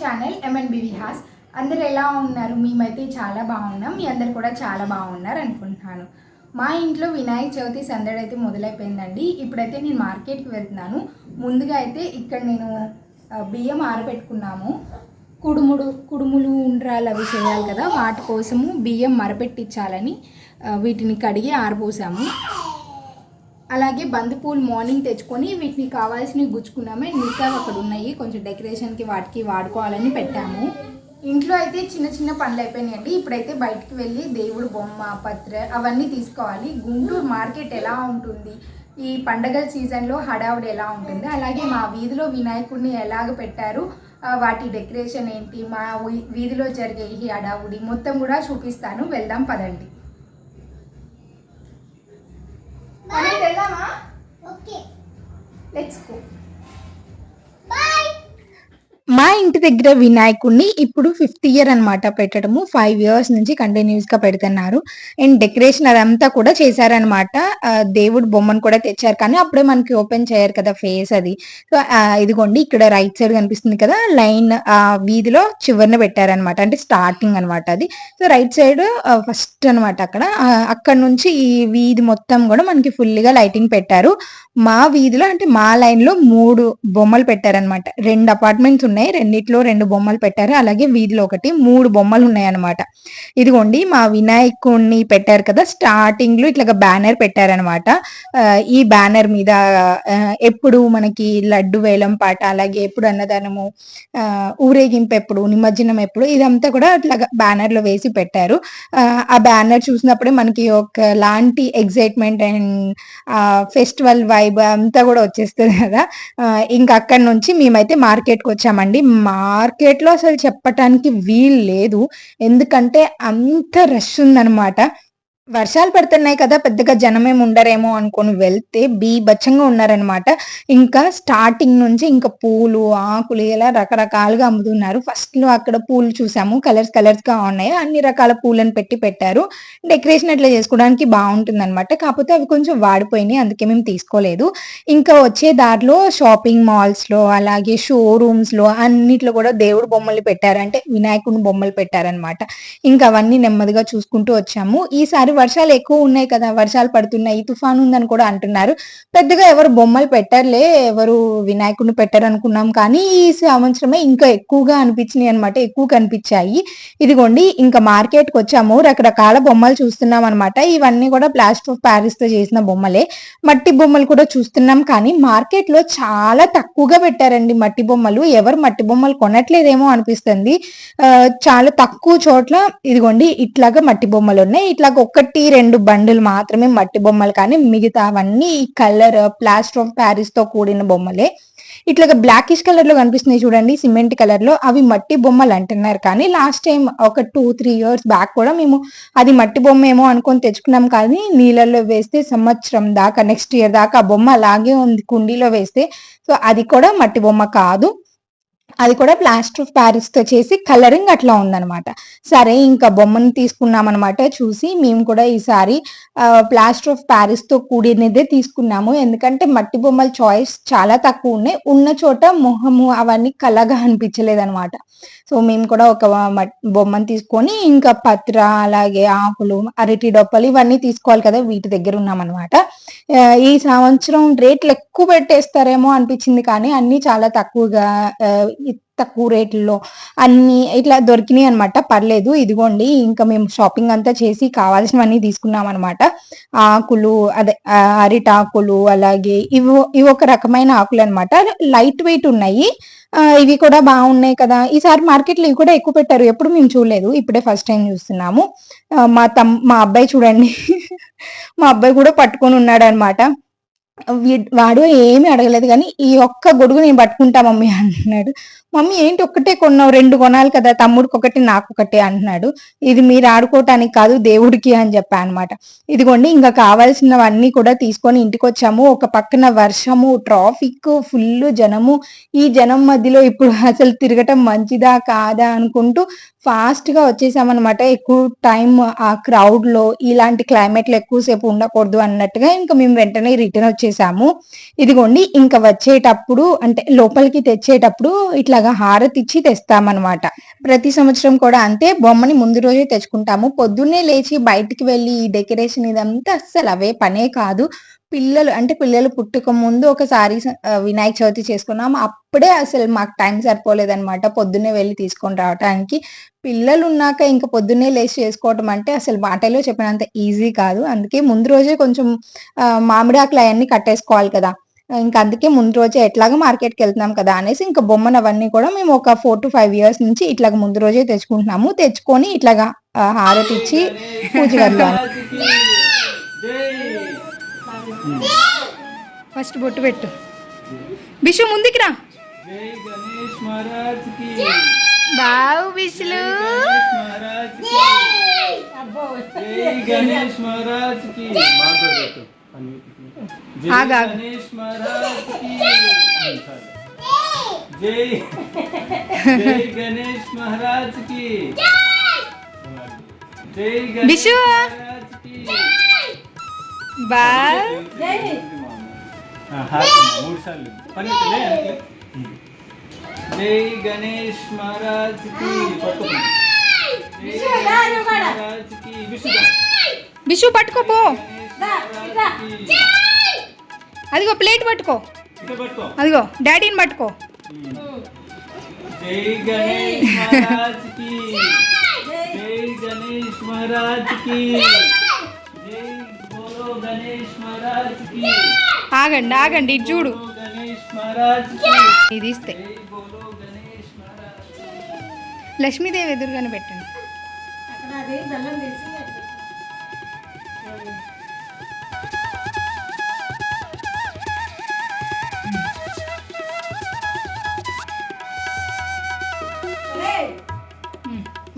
Channel MNB Vihas అందరు ఎలా ఉన్నారు? మేమైతే చాలా బాగున్నాం. మీ అందరు కూడా చాలా బాగున్నారు అనుకుంటున్నాను. మా ఇంట్లో వినాయక చవితి సందడి అయితే మొదలైపోయిందండి. ఇప్పుడైతే నేను మార్కెట్కి వెళ్తున్నాను. ముందుగా అయితే ఇక్కడ నేను బియ్యం ఆరబెట్టుకున్నాము. కుడుముడు కుడుములు ఉండ్రాలు అవి చేయాలి కదా. వాటి కోసము బియ్యం మరపెట్టించాలని వీటిని కడిగి ఆరబోసాము. అలాగే బంతిపూలు మార్నింగ్ తెచ్చుకొని వీటిని కావాల్సినవి గుచ్చుకున్నామే మిగతా అక్కడ ఉన్నాయి. కొంచెం డెకరేషన్కి వాటికి వాడుకోవాలని పెట్టాము. ఇంట్లో అయితే చిన్న చిన్న పనులు అయిపోయినాయండి. ఇప్పుడైతే బయటికి వెళ్ళి దేవుడు బొమ్మ పత్ర అవన్నీ తీసుకోవాలి. గుంటూరు మార్కెట్ ఎలా ఉంటుంది? ఈ పండగల సీజన్లో హడావుడి ఎలా ఉంటుంది? అలాగే మా వీధిలో వినాయకుడిని ఎలాగ పెట్టారు? వాటి డెకరేషన్ ఏంటి? మా వీ- వీధిలో జరిగే ఈ హడావుడి మొత్తం కూడా చూపిస్తాను. వెళ్దాం పదండి మనం వెళ్దామా ఓకే లెట్స్ గో బాయ్ మా ఇంటి దగ్గర వినాయకుడిని ఇప్పుడు ఫిఫ్త్ ఇయర్ అన్నమాట పెట్టడము. ఫైవ్ ఇయర్స్ నుంచి కంటిన్యూస్గా పెడుతున్నారు. అండ్ డెకరేషన్ అదంతా కూడా చేశారనమాట దేవుడు బొమ్మను కూడా తెచ్చారు. కానీ అప్పుడే మనకి ఓపెన్ చేయరు కదా ఫేస్ అది. సో ఇదిగోండి ఇక్కడ రైట్ సైడ్ కనిపిస్తుంది కదా లైన్ వీధిలో చివరిన పెట్టారనమాట అంటే స్టార్టింగ్ అన్నమాట అది. సో రైట్ సైడ్ ఫస్ట్ అన్నమాట అక్కడ. అక్కడ నుంచి ఈ వీధి మొత్తం కూడా మనకి ఫుల్గా లైటింగ్ పెట్టారు. మా వీధిలో అంటే మా లైన్లో మూడు బొమ్మలు పెట్టారనమాట రెండు అపార్ట్మెంట్స్ ఉన్నాయి. రెండిట్లో రెండు బొమ్మలు పెట్టారు. అలాగే వీధిలో ఒకటి మూడు బొమ్మలు ఉన్నాయి అనమాట ఇదిగోండి మా వినాయకుడిని పెట్టారు కదా స్టార్టింగ్లో ఇట్లా బ్యానర్ పెట్టారనమాట ఈ బ్యానర్ మీద ఎప్పుడు మనకి లడ్డు వేలం పాట అలాగే ఎప్పుడు అన్నదానము ఊరేగింపు ఎప్పుడు నిమజ్జనం ఎప్పుడు ఇదంతా కూడా అట్లా బ్యానర్లో వేసి పెట్టారు. ఆ, బ్యానర్ చూసినప్పుడే మనకి ఒక లాంటి ఎగ్జైట్మెంట్ అండ్ ఫెస్టివల్ వైబ్ అంతా కూడా వచ్చేస్తుంది కదా. ఇంకా అక్కడ నుంచి మేమైతే మార్కెట్కి మార్కెట్ మార్కెట్లో అసలు చెప్పటానికి వీలు లేదు. ఎందుకంటే అంత రష్ ఉందన్నమాట. వర్షాలు పడుతున్నాయి కదా పెద్దగా జనమేం ఉండరేమో అనుకొని వెళ్తే బీభత్సంగా ఉన్నారనమాట ఇంకా స్టార్టింగ్ నుంచి ఇంకా పూలు ఆకులు ఇలా రకరకాలుగా అమ్ముతున్నారు. ఫస్ట్లో అక్కడ పూలు చూసాము. కలర్స్ కలర్స్గా ఉన్నాయి. అన్ని రకాల పూలను పెట్టి పెట్టారు. డెకరేషన్ అట్లా చేసుకోవడానికి బాగుంటుంది అనమాట కాకపోతే అవి కొంచెం వాడిపోయినాయి. అందుకే మేము తీసుకోలేదు. ఇంకా వచ్చే దారిలో షాపింగ్ మాల్స్లో అలాగే షోరూమ్స్లో అన్నిట్లో కూడా దేవుడు బొమ్మలు పెట్టారు. అంటే వినాయకుని బొమ్మలు పెట్టారనమాట ఇంకా అవన్నీ నెమ్మదిగా చూసుకుంటూ వచ్చాము. ఈసారి వర్షాలు ఎక్కువ ఉన్నాయి కదా వర్షాలు పడుతున్నాయి తుఫాన్ ఉందని కూడా అంటున్నారు. పెద్దగా ఎవరు బొమ్మలు పెట్టర్లే ఎవరు వినాయకుడిని పెట్టరు అనుకున్నాం కానీ ఈ సంవత్సరమే ఇంకా ఎక్కువగా అనిపించినాయి అనమాట ఎక్కువ కనిపించాయి. ఇదిగోండి ఇంకా మార్కెట్కి వచ్చాము. రకరకాల బొమ్మలు చూస్తున్నాం అనమాట ఇవన్నీ కూడా ప్లాస్టర్ ఆఫ్ ప్యారిస్తో చేసిన బొమ్మలే. మట్టి బొమ్మలు కూడా చూస్తున్నాం. కానీ మార్కెట్లో చాలా తక్కువగా పెట్టారండి మట్టి బొమ్మలు. ఎవరు మట్టి బొమ్మలు కొనట్లేదేమో అనిపిస్తుంది. ఆ, చాలా తక్కువ చోట్ల ఇదిగోండి ఇట్లాగా మట్టి బొమ్మలు ఉన్నాయి. ఇట్లాగ ఒకటి రెండు బండులు మాత్రమే మట్టి బొమ్మలు కానీ మిగతా అవన్నీ కలర్ ప్లాస్టర్ ఆఫ్ ప్యారిస్తో కూడిన బొమ్మలే. ఇట్లా బ్లాకిష్ కలర్లో కనిపిస్తున్నాయి చూడండి సిమెంట్ కలర్లో. అవి మట్టి బొమ్మలు అంటున్నారు కానీ లాస్ట్ టైం ఒక టూ త్రీ ఇయర్స్ బ్యాక్ కూడా మేము అది మట్టి బొమ్మ ఏమో అనుకొని తెచ్చుకున్నాం కానీ నీళ్ళల్లో వేస్తే సంవత్సరం దాకా నెక్స్ట్ ఇయర్ దాకా ఆ బొమ్మ అలాగే ఉంది కుండీలో వేస్తే. సో అది కూడా మట్టి బొమ్మ కాదు. అది కూడా ప్లాస్టర్ ఆఫ్ ప్యారిస్తో చేసి కలరింగ్ అట్లా ఉందన్నమాట. సరే ఇంకా బొమ్మను తీసుకున్నాం అనమాట చూసి మేము కూడా ఈసారి ప్లాస్టర్ ఆఫ్ ప్యారిస్తో కూడినదే తీసుకున్నాము. ఎందుకంటే మట్టి బొమ్మల చాయిస్ చాలా తక్కువ ఉన్నాయి. ఉన్న చోట మొహము అవన్నీ కలగా అనిపించలేదన్నమాట. సో మేము కూడా ఒక బొమ్మను తీసుకొని ఇంకా పత్ర అలాగే ఆకులు అరటి డొప్పలు ఇవన్నీ తీసుకోవాలి కదా వీటి దగ్గర ఉన్నామన్నమాట. ఈ సంవత్సరం రేట్లు ఎక్కువ పెట్టేస్తారేమో అనిపించింది కానీ అన్ని చాలా తక్కువగా ఆ, తక్కువ రేట్లలో అన్ని ఇట్లా దొరికినాయి అనమాట పర్లేదు ఇదిగోండి ఇంకా మేము షాపింగ్ అంతా చేసి కావాల్సినవన్నీ తీసుకున్నాం అనమాట ఆకులు అదే అరిటాకులు అలాగే ఇవి ఇవి ఒక రకమైన ఆకులు అనమాట లైట్ వెయిట్ ఉన్నాయి. ఇవి కూడా బాగున్నాయి కదా. ఈసారి మార్కెట్లో ఇవి కూడా ఎక్కువ పెట్టారు. ఎప్పుడు మేము చూడలేదు. ఇప్పుడే ఫస్ట్ టైం చూస్తున్నాము. మా తమ్ మా అబ్బాయి చూడండి. మా అబ్బాయి కూడా పట్టుకొని ఉన్నాడు అనమాట వాడు ఏమీ అడగలేదు కానీ ఈ ఒక్క గొడుగు నేను పట్టుకుంటా మమ్మీ అంటున్నాడు మమ్మీ ఏంటి ఒక్కటే కొన్నావు? రెండు కొనాలి కదా తమ్ముడికి ఒకటి నాకు ఒకటి అంటున్నాడు. ఇది మీరు ఆడుకోవటానికి కాదు దేవుడికి అని చెప్పా అనమాట ఇదిగోండి ఇంకా కావాల్సినవన్నీ కూడా తీసుకొని ఇంటికి వచ్చాము ఒక పక్కన వర్షము ట్రాఫిక్ ఫుల్ జనము. ఈ జనం మధ్యలో ఇప్పుడు అసలు తిరగటం మంచిదా కాదా అనుకుంటూ ఫాస్ట్‌గా వచ్చేసామన్నమాట. ఎక్కువ టైం ఆ క్రౌడ్‌లో ఇలాంటి క్లైమేట్‌లో ఎక్కువసేపు ఉండకూడదు అన్నట్టుగా ఇంకా మేము వెంటనే రిటర్న్ వచ్చేసాము. ఇదిగోండి ఇంకా వచ్చేటప్పుడు అంటే లోపలికి తెచ్చేటప్పుడు ఇట్లా హారతి హారతిచ్చి తెస్తామనమాట. ప్రతి సంవత్సరం కూడా అంతే బొమ్మని ముందు రోజే తెచ్చుకుంటాము. పొద్దున్నే లేచి బయటికి వెళ్ళి ఈ డెకరేషన్ ఇదంతా అస్సలు అవే పనే కాదు. పిల్లలు అంటే పిల్లలు పుట్టుక ముందు ఒకసారి వినాయక చవితి చేసుకున్నాం. అప్పుడే అసలు మాకు టైం సరిపోలేదనమాట. పొద్దున్నే వెళ్ళి తీసుకొని రావటానికి. పిల్లలున్నాక ఇంక పొద్దున్నే లేచి చేసుకోవటం అంటే అసలు మాటలో చెప్పినంత ఈజీ కాదు. అందుకే ముందు రోజే కొంచెం మామిడాకులు అవన్నీ కట్టేసుకోవాలి కదా! ఇంక అందుకే ముందు రోజే ఎట్లాగో మార్కెట్‌కెళ్తున్నాం కదా! అనేసి ఇంక బొమ్మను అవన్నీ కూడా మేము ఒక 4-5 ఇయర్స్ నుంచి ఇట్లాగ ముందు రోజే తెచ్చుకుంటున్నాము. తెచ్చుకొని ఇట్లాగా ఆహ్, హారతిచ్చి పూజ ఫస్ట్ బొట్టు పెట్టు. బిషు ముందుకి రా. జై గణేష్ మహారాజ్కి బావు బిషులు. గణేష్ మహారాజ్కి జై గణేష్ మహారాజ్కి మాతో పెట్టు జై ఆగు, ఆగు. గణేష్ మహారాజ్కి జై జై గణేష్ మహారాజ్కి జై గణేష్ బిషు. మహారాజ్ అదిగో ప్లేట్ పట్టుకో. అదిగో డాడీని పట్టుకో. జై గణేష్ మహారాజ్కి జై గణేష్ మహారాజ్కి జై బోలో గణేష్ మహారాజ్కి ఆగండి ఆగండి ఇటు చూడు. ఇది ఇస్తే లక్ష్మీదేవి ఎదురుగానే పెట్టండి.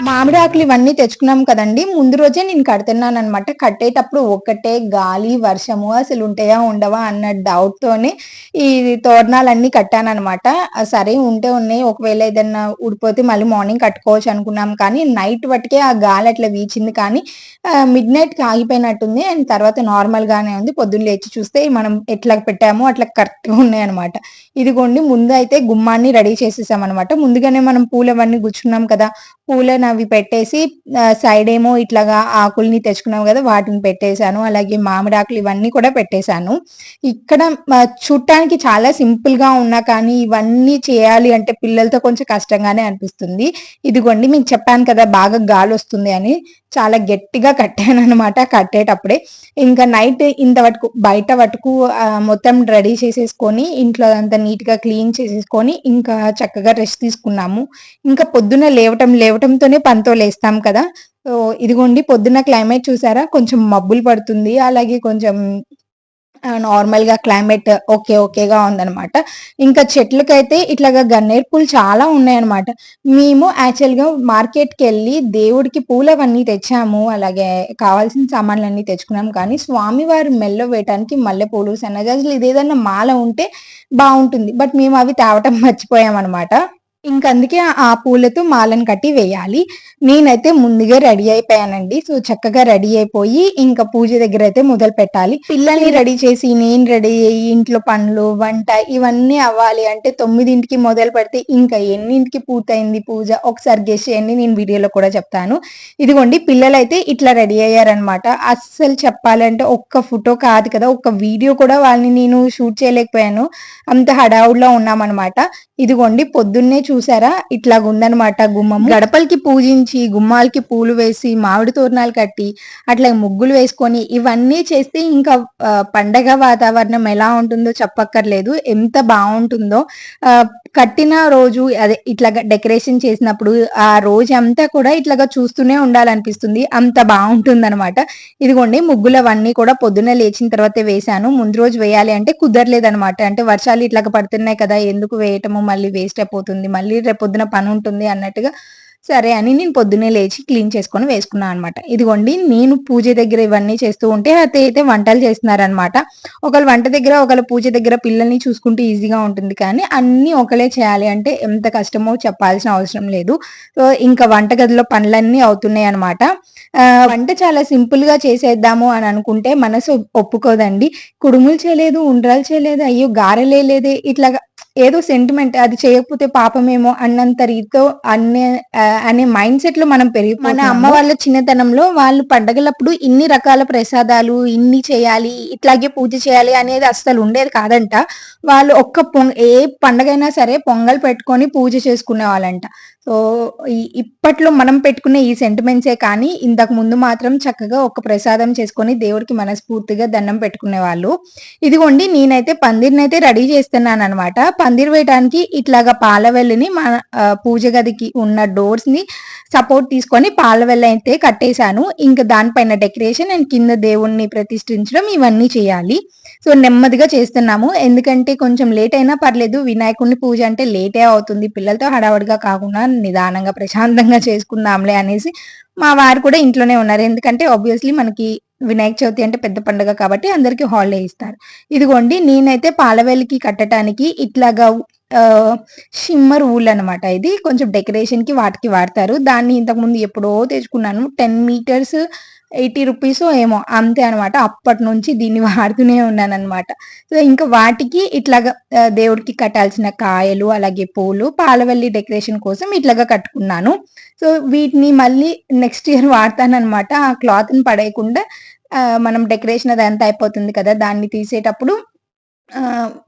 మామిడి ఆకులు ఇవన్నీ తెచ్చుకున్నాం కదండి. ముందు రోజే నేను కడుతున్నాను అనమాట కట్టేటప్పుడు ఒక్కటే గాలి వర్షము అసలు ఉంటాయా ఉండవా అన్న డౌట్ తోనే ఈ తోరణాలన్నీ కట్టాను అనమాట సరే ఉంటే ఉన్నాయి. ఒకవేళ ఏదన్నా ఊడిపోతే మళ్ళీ మార్నింగ్ కట్టుకోవచ్చు అనుకున్నాం కానీ నైట్ పట్టుకే ఆ గాలి అట్లా వీచింది కానీ మిడ్ నైట్కి ఆగిపోయినట్టుంది. అండ్ తర్వాత నార్మల్ గానే ఉంది. పొద్దున్న లేచి చూస్తే మనం ఎట్లా పెట్టామో అట్లా కరెక్ట్గా ఉన్నాయి అనమాట ఇదిగోండి ముందు అయితే గుమ్మాన్ని రెడీ చేసేసాం అనమాట ముందుగానే మనం పూలవన్నీ గుచ్చుకున్నాం కదా. పూలను అవి పెట్టేసి సైడ్ ఏమో ఇట్లాగా ఆకుల్ని తెచ్చుకున్నాం కదా వాటిని పెట్టేశాను. అలాగే మామిడి ఆకులు ఇవన్నీ కూడా పెట్టేశాను. ఇక్కడ చూడటానికి చాలా సింపుల్గా ఉన్నా కానీ ఇవన్నీ చేయాలి అంటే పిల్లలతో కొంచెం కష్టంగానే అనిపిస్తుంది. ఇదిగోండి మీకు చెప్పాను కదా బాగా గాలి వస్తుంది అని. చాలా గట్టిగా కట్టాను అనమాట కట్టేటప్పుడే. ఇంకా నైట్ ఇంత వరకు బయట వరకు మొత్తం రెడీ చేసేసుకొని ఇంట్లో అంతా నీట్గా క్లీన్ చేసేసుకొని ఇంకా చక్కగా రెస్ట్ తీసుకున్నాము. ఇంకా పొద్దున లేవటం లేవటంతోనే పనితో లేస్తాం కదా. సో ఇదిగోండి పొద్దున్న క్లైమేట్ చూసారా? కొంచెం మబ్బులు పడుతుంది. అలాగే కొంచెం నార్మల్గా క్లైమేట్ ఓకే ఓకేగా ఉందన్నమాట. ఇంకా చెట్లకైతే ఇట్లాగా గన్నేరు పూలు చాలా ఉన్నాయన్నమాట. మేము యాక్చువల్గా వెళ్ళి దేవుడికి పూలవన్నీ తెచ్చాము. అలాగే కావాల్సిన సామాన్లన్నీ తెచ్చుకున్నాం కానీ స్వామివారి మెల్లో వేయటానికి మల్లెపూలు సన్నజాజులు ఇదేదన్నా మాల ఉంటే బాగుంటుంది. బట్ మేము అవి తేవటం మర్చిపోయాం అనమాట అందుకే ఆ పూలతో మాలను కట్టి వేయాలి. నేనైతే ముందుగా రెడీ అయిపోయానండి. సో చక్కగా రెడీ అయిపోయి ఇంకా పూజ దగ్గర అయితే మొదలు పెట్టాలి. పిల్లల్ని రెడీ చేసి నేను రెడీ అయ్యి ఇంట్లో పనులు వంట ఇవన్నీ అవ్వాలి అంటే తొమ్మిదింటికి మొదలు పెడితే ఇంకా ఎన్నింటికి పూర్తయింది పూజ? ఒకసారి గెస్ చేయండి నేను వీడియోలో కూడా చెప్తాను. ఇదిగోండి పిల్లలు అయితే ఇట్లా రెడీ అయ్యారనమాట అస్సలు చెప్పాలంటే ఒక్క ఫోటో కాదు కదా ఒక్క వీడియో కూడా వాళ్ళని నేను షూట్ చేయలేకపోయాను. అంత హడావుడిలో ఉన్నామన్నమాట. ఇదిగోండి పొద్దున్నే చూసారా? ఇట్లాగుందనమాట గుమ్మం గడపలకి పూజించి గుమ్మాలకి పూలు వేసి మామిడి తోరణాలు కట్టి అట్లా ముగ్గులు వేసుకొని ఇవన్నీ చేస్తే ఇంకా పండగ వాతావరణం ఎలా ఉంటుందో చెప్పక్కర్లేదు. ఎంత బాగుంటుందో ఆ, కట్టిన రోజు అదే ఇట్లా డెకరేషన్ చేసినప్పుడు ఆ రోజు అంతా కూడా ఇట్లాగా చూస్తూనే ఉండాలనిపిస్తుంది. అంత బాగుంటుంది అనమాట ఇదిగోండి ముగ్గులు అవన్నీ కూడా పొద్దున్న లేచిన తర్వాతే వేశాను. ముందు రోజు వేయాలి అంటే కుదరలేదనమాట అంటే వర్షాలు ఇట్లాగ పడుతున్నాయి కదా ఎందుకు వేయటము మళ్ళీ వేస్ట్ అయిపోతుంది. మళ్ళీ రేపు పొద్దున పని ఉంటుంది అన్నట్టుగా సరే అని నేను పొద్దున్నే లేచి క్లీన్ చేసుకొని వేసుకున్నాను అనమాట ఇదిగోండి నేను పూజ దగ్గర ఇవన్నీ చేస్తూ ఉంటే అతే అయితే వంటలు చేస్తున్నారనమాట ఒకళ్ళు వంట దగ్గర ఒకళ్ళు పూజ దగ్గర పిల్లల్ని చూసుకుంటే ఈజీగా ఉంటుంది కానీ అన్నీ ఒకలే చేయాలి అంటే ఎంత కష్టమో చెప్పాల్సిన అవసరం లేదు. సో ఇంకా వంటగదిలో పనులన్నీ అవుతున్నాయి అనమాట వంట చాలా సింపుల్గా చేసేద్దాము అని అనుకుంటే మనసు ఒప్పుకోదండి. కుడుములు చేయలేదు ఉండ్రాలు చేయలేదు అయ్యో గారెలే ఇట్లా ఇట్లాగా ఏదో సెంటిమెంట్ అది చేయకపోతే పాపమేమో అన్నంత రీతితో అనే అనే మైండ్ సెట్లో మనం పెరిగి మన అమ్మ వాళ్ళ చిన్నతనంలో వాళ్ళు పండగలప్పుడు ఇన్ని రకాల ప్రసాదాలు ఇన్ని చేయాలి ఇట్లాగే పూజ చేయాలి అనేది అస్సలు ఉండేది కాదంట. వాళ్ళు ఒక్క పొంగ ఏ పండగైనా సరే పొంగల్ పెట్టుకొని పూజ చేసుకునే వాళ్ళంట. సో ఇప్పట్లో మనం పెట్టుకునే ఈ సెంటిమెంట్సే కానీ ఇంతకు ముందు మాత్రం చక్కగా ఒక ప్రసాదం చేసుకొని దేవుడికి మనస్ఫూర్తిగా దండం పెట్టుకునే వాళ్ళు. ఇదిగోండి నేనైతే పందిరినైతే రెడీ చేస్తున్నాను అనమాట పందిరి వేయడానికి ఇట్లాగా పాలవెల్లిని మన పూజ గదికి ఉన్న డోర్స్ని సపోర్ట్ తీసుకొని పాలవెల్లి అయితే కట్టేశాను. ఇంకా దానిపైన డెకరేషన్ అండ్ కింద దేవుణ్ణి ప్రతిష్ఠించడం ఇవన్నీ చేయాలి. సో నెమ్మదిగా చేస్తున్నాము. ఎందుకంటే కొంచెం లేట్ అయినా పర్లేదు. వినాయకుడిని పూజ అంటే లేటే అవుతుంది. పిల్లలతో హడావడిగా కాకుండా నిదానంగా ప్రశాంతంగా చేసుకుందాంలే అనేసి మా వారు కూడా ఇంట్లోనే ఉన్నారు. ఎందుకంటే ఆబ్వియస్లీ మనకి వినాయక చవితి అంటే పెద్ద పండుగ కాబట్టి అందరికీ హాలిడే ఇస్తారు. ఇదిగోండి నేనైతే పాలవెల్లికి కట్టడానికి ఇట్లాగా షిమ్మర్ ఊల్ అనమాట ఇది. కొంచెం డెకరేషన్కి వాటికి వాడతారు. దాన్ని ఇంతకుముందు ఎప్పుడో తెచ్చుకున్నాను. టెన్ మీటర్స్ ఎయిటీ రూపీస్ ఏమో అంతే అనమాట అప్పటి నుంచి దీన్ని వాడుతూనే ఉన్నాను అనమాట సో ఇంకా వాటికి ఇట్లాగా దేవుడికి కట్టాల్సిన కాయలు అలాగే పూలు పాలవెల్లి డెకరేషన్ కోసం ఇట్లాగా కట్టుకున్నాను. సో వీటిని మళ్ళీ నెక్స్ట్ ఇయర్ వాడతానన్నమాట. ఆ క్లాత్ని పడేయకుండా మనం డెకరేషన్ అదంతా అయిపోతుంది కదా దాన్ని తీసేటప్పుడు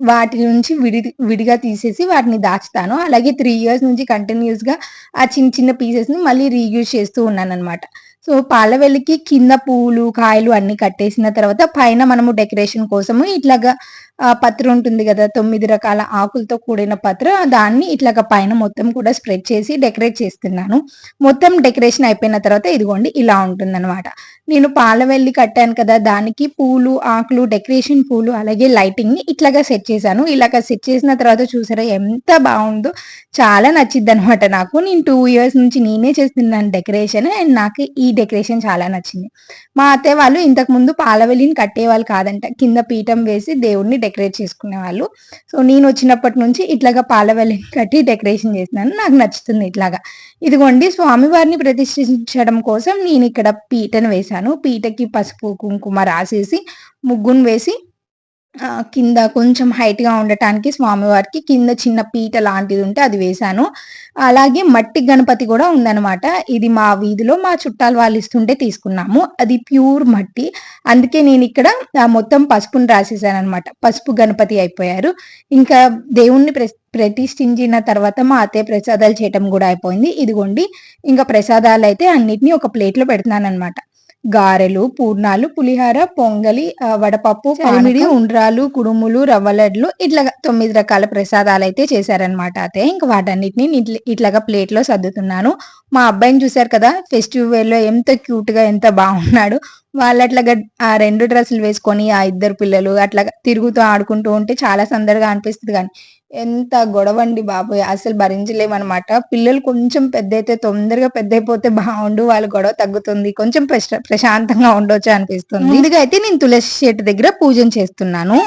వాటి నుంచి విడి విడిగా తీసేసి వాటిని దాచుతాను. అలాగే త్రీ ఇయర్స్ నుంచి కంటిన్యూస్గా ఆ చిన్న చిన్న పీసెస్ని మళ్ళీ రీయూజ్ చేస్తూ ఉన్నాను అనమాట సో పాలవెల్లికి కింద పూలు కాయలు అన్ని కట్టేసిన తర్వాత పైన మనము డెకరేషన్ కోసము ఇట్లాగా పత్ర ఉంటుంది కదా తొమ్మిది రకాల ఆకులతో కూడిన పత్ర దాన్ని ఇట్లాగ పైన మొత్తం కూడా స్ప్రెడ్ చేసి డెకరేట్ చేస్తున్నాను. మొత్తం డెకరేషన్ అయిపోయిన తర్వాత ఇదిగోండి ఇలా ఉంటుందన్నమాట. నేను పాలవెల్లి కట్టాను కదా దానికి పూలు ఆకులు డెకరేషన్ పూలు అలాగే లైటింగ్ని ఇట్లాగా సెట్ చేశాను. ఇలాగా సెట్ చేసిన తర్వాత చూసారా ఎంత బాగుందో చాలా నచ్చిద్ది అనమాట నాకు. నేను టూ ఇయర్స్ నుంచి నేనే చేస్తున్నాను డెకరేషన్ అండ్ నాకు ఈ డెకరేషన్ చాలా నచ్చింది. మా అత్తయ్య వాళ్ళు ఇంతకు ముందు పాలవెలిని కట్టేవాళ్ళు కాదంట. కింద పీఠం వేసి దేవుడిని డెకరేట్ చేసుకునే వాళ్ళు సో నేను వచ్చినప్పటి నుంచి ఇట్లాగా పాలవెలిని కట్టి డెకరేషన్ చేసినాను. నాకు నచ్చుతుంది ఇట్లాగా. ఇదిగోండి స్వామివారిని ప్రతిష్ఠించడం కోసం నేను ఇక్కడ పీటను వేశాను. పీటకి పసుపు కుంకుమ రాసేసి ముగ్గును వేసి కింద కొంచెం హైట్గా ఉండటానికి స్వామివారికి కింద చిన్న పీట లాంటిది ఉంటే అది వేశాను. అలాగే మట్టి గణపతి కూడా ఉందన్నమాట. ఇది మా వీధిలో మా చుట్టాలు వాళ్ళు ఇస్తుంటే తీసుకున్నాము. అది ప్యూర్ మట్టి. అందుకే నేను ఇక్కడ మొత్తం పసుపుని రాసేసాను అనమాట పసుపు గణపతి అయిపోయారు. ఇంకా దేవుణ్ణి ప్ర ప్రతిష్ఠించిన తర్వాత మా అత్తయ్య ప్రసాదాలు చేయటం కూడా అయిపోయింది. ఇదిగోండి ఇంకా ప్రసాదాలు అయితే అన్నిటినీ ఒక ప్లేట్లో పెడుతున్నాను అనమాట గారెలు పూర్ణాలు పులిహార పొంగలి వడపప్పు పామిడి ఉండ్రాలు కుడుములు రవ్వ లడ్లు ఇట్లా తొమ్మిది రకాల ప్రసాదాలు అయితే చేశారనమాట అయితే ఇంకా వాటన్నిటిని ఇట్ల- ఇట్లాగా ప్లేట్లో సర్దుతున్నాను. మా అబ్బాయిని చూశారు కదా ఫెస్టివల్లో ఎంత క్యూట్గా ఎంత బాగున్నాడు. వాళ్ళు అట్లాగా ఆ రెండు డ్రెస్సులు వేసుకొని ఆ ఇద్దరు పిల్లలు అట్లా తిరుగుతూ ఆడుకుంటూ ఉంటే చాలా సందడిగా అనిపిస్తుంది కానీ ఎంత గొడవ అండి బాబోయ్. అసలు భరించలేమన్నమాట. పిల్లలు కొంచెం పెద్ద అయితే తొందరగా పెద్ద అయిపోతే బాగుండు వాళ్ళ గొడవ తగ్గుతుంది కొంచెం ప్రశ- ప్రశాంతంగా ఉండొచ్చు అనిపిస్తుంది. ముందుగా అయితే నేను తులసి చెట్టు దగ్గర పూజన చేస్తున్నాను.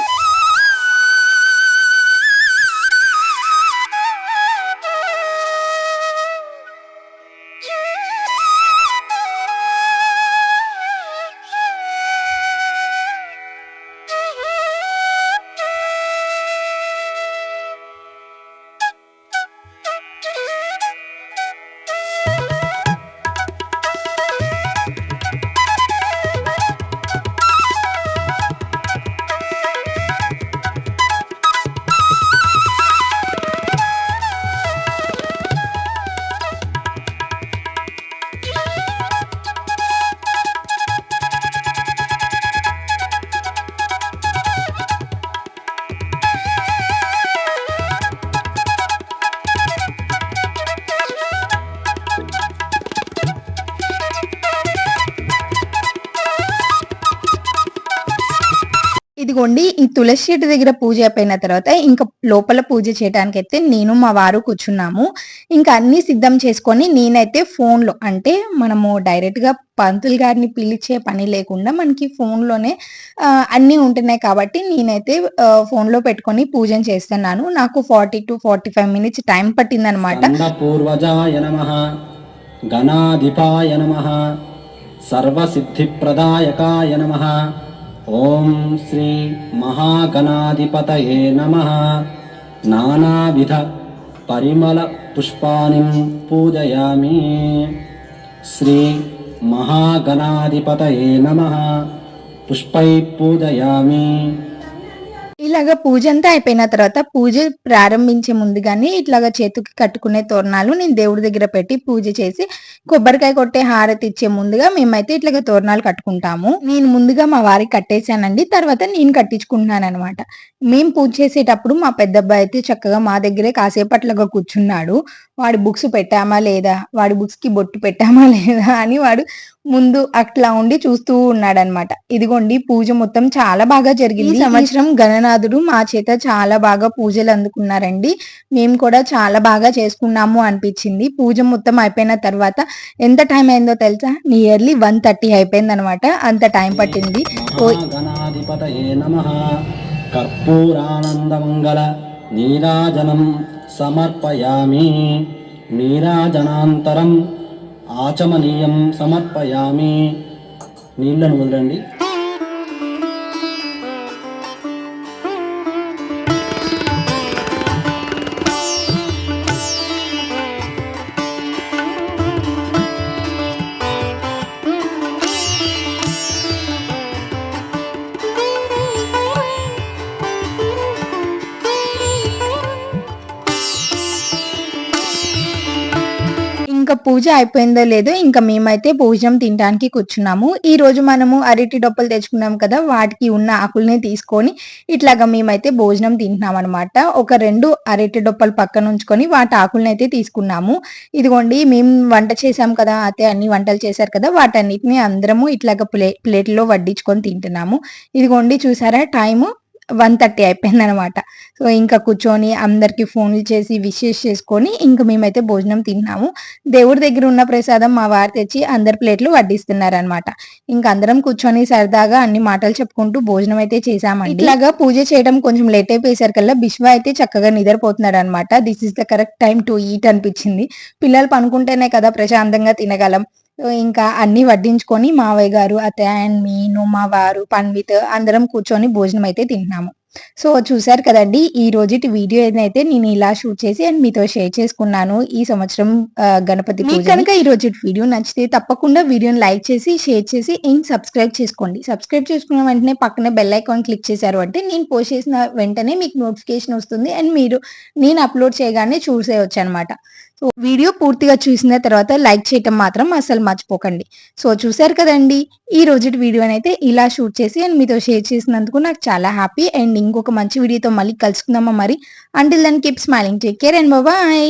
ఈ తులసి చెట్టు దగ్గర పూజ అయిపోయిన తర్వాత ఇంకా లోపల పూజ చేయడానికి అయితే నేను మా వారు కూర్చున్నాము. ఇంకా అన్ని సిద్ధం చేసుకొని నేనైతే ఫోన్లో అంటే మనము డైరెక్ట్గా గా పంతులు గారిని పిలిచే పని లేకుండా మనకి ఫోన్లోనే అన్నీ ఉంటున్నాయి కాబట్టి నేనైతే ఫోన్లో పెట్టుకొని పూజను చేస్తున్నాను. నాకు forty two forty five minutes time పట్టిందనమాట స్కందపూర్వజాయ నమ గణాధిపాయ నమ సర్వసిద్ధిప్రదాయకాయ నమ. ఓం శ్రీ మహాగణాధిపతయే నమ. నానావిధ పరిమళ పుష్పాని పూజయామి. శ్రీ మహాగణాధిపతయే నమ. పుష్పై పూజయామి. ఇలాగ పూజ అంతా అయిపోయిన తర్వాత పూజ ప్రారంభించే ముందుగానే ఇట్లాగ చేతికి కట్టుకునే తోరణాలు నేను దేవుడి దగ్గర పెట్టి పూజ చేసి కొబ్బరికాయ కొట్టే హారతి ఇచ్చే ముందుగా మేమైతే ఇట్లాగ తోరణాలు కట్టుకుంటాము. నేను ముందుగా మా వారికి కట్టేశానండి. తర్వాత నేను కట్టించుకుంటున్నాను అనమాట మేము పూజ చేసేటప్పుడు మా పెద్ద అబ్బాయి అయితే చక్కగా మా దగ్గరే కాసేపు అట్లాగా కూర్చున్నాడు. వాడి బుక్స్ పెట్టామా లేదా? వాడి బుక్స్కి బొట్టు పెట్టామా లేదా? అని వాడు ముందు అట్లా ఉండి చూస్తూ ఉన్నాడు అనమాట ఇదిగోండి పూజ మొత్తం చాలా బాగా జరిగింది. ఈ సంవత్సరం గణనాథుడు మా చేత చాలా బాగా పూజలు అందుకున్నారండి. మేము కూడా చాలా బాగా చేసుకున్నాము అనిపించింది. పూజ మొత్తం అయిపోయిన తర్వాత ఎంత టైం అయిందో తెలుసా? నియర్లీ వన్ థర్టీ అయిపోయింది అనమాట అంత టైం పట్టింది. కర్పూరానందమంగళ నీరాజనం సమర్పయామి. నీరాజనాంతరం ఆచమనీయం సమర్పయామి. నీళ్ళను వదలండి. ఇంకా పూజ అయిపోయిందో లేదో ఇంకా మేమైతే భోజనం తినడానికి కూర్చున్నాము. ఈ రోజు మనము అరటి డొప్పలు తెచ్చుకున్నాం కదా వాటికి ఉన్న ఆకుల్ని తీసుకొని ఇట్లాగా మేమైతే భోజనం తింటున్నాం అనమాట ఒక రెండు అరటి డొప్పలు పక్కన ఉంచుకొని వాటి ఆకుల్ని అయితే తీసుకున్నాము. ఇదిగోండి మేము వంట చేసాం కదా అయితే అన్ని వంటలు చేశారు కదా వాటన్నిటిని అందరము ఇట్లాగా ప్లే ప్లేట్లో వడ్డించుకొని తింటున్నాము. ఇదిగోండి చూసారా టైము? వన్ థర్టీ అయిపోయింది అనమాట సో ఇంకా కూర్చొని అందరికి ఫోన్లు చేసి విషెస్ చేసుకొని ఇంకా మేమైతే భోజనం తిన్నాము. దేవుడి దగ్గర ఉన్న ప్రసాదం మా వారు తెచ్చి అందరి ప్లేట్లు వడ్డిస్తున్నారు అనమాట ఇంకా అందరం కూర్చొని సరదాగా అన్ని మాటలు చెప్పుకుంటూ భోజనం అయితే చేసామండి ఇట్లాగా పూజ చేయడం కొంచెం లేట్ అయిపోయేసరి కల్లా బిశ్వ అయితే చక్కగా నిద్రపోతున్నాడు అనమాట this is the correct time to eat అనిపించింది. పిల్లలు పనుకుంటేనే కదా ప్రశాంతంగా తినగలం. ఇంకా అన్ని వడ్డించుకొని మావయ్య గారు అత్తయ్య అండ్ నేను మా వారు పన్విత్ అందరం కూర్చొని భోజనం అయితే తింటున్నాము. సో చూసారు కదండి ఈ రోజుటి వీడియో అయితే నేను ఇలా షూట్ చేసి అండ్ మీతో షేర్ చేసుకున్నాను ఈ సంవత్సరం గణపతి పూజ కనుక ఈ రోజు వీడియో నచ్చితే తప్పకుండా వీడియోని లైక్ చేసి షేర్ చేసి అండ్ సబ్స్క్రైబ్ చేసుకోండి. సబ్స్క్రైబ్ చేసుకున్న వెంటనే పక్కనే బెల్ ఐకాన్ క్లిక్ చేశారు అంటే నేను పోస్ట్ చేసిన వెంటనే మీకు నోటిఫికేషన్ వస్తుంది అండ్ మీరు నేను అప్లోడ్ చేయగానే చూసేయచ్చు అనమాట సో వీడియో పూర్తిగా చూసిన తర్వాత లైక్ చేయటం మాత్రం అసలు మర్చిపోకండి. సో చూసారు కదండి? ఈ రోజు అయితే ఇలా షూట్ చేసి అండ్ మీతో షేర్ చేసినందుకు నాకు చాలా హ్యాపీ. అండ్ ఇంకొక మంచి వీడియోతో మళ్ళీ కలుసుకుందామా మరి? Until then keep smiling take care and bye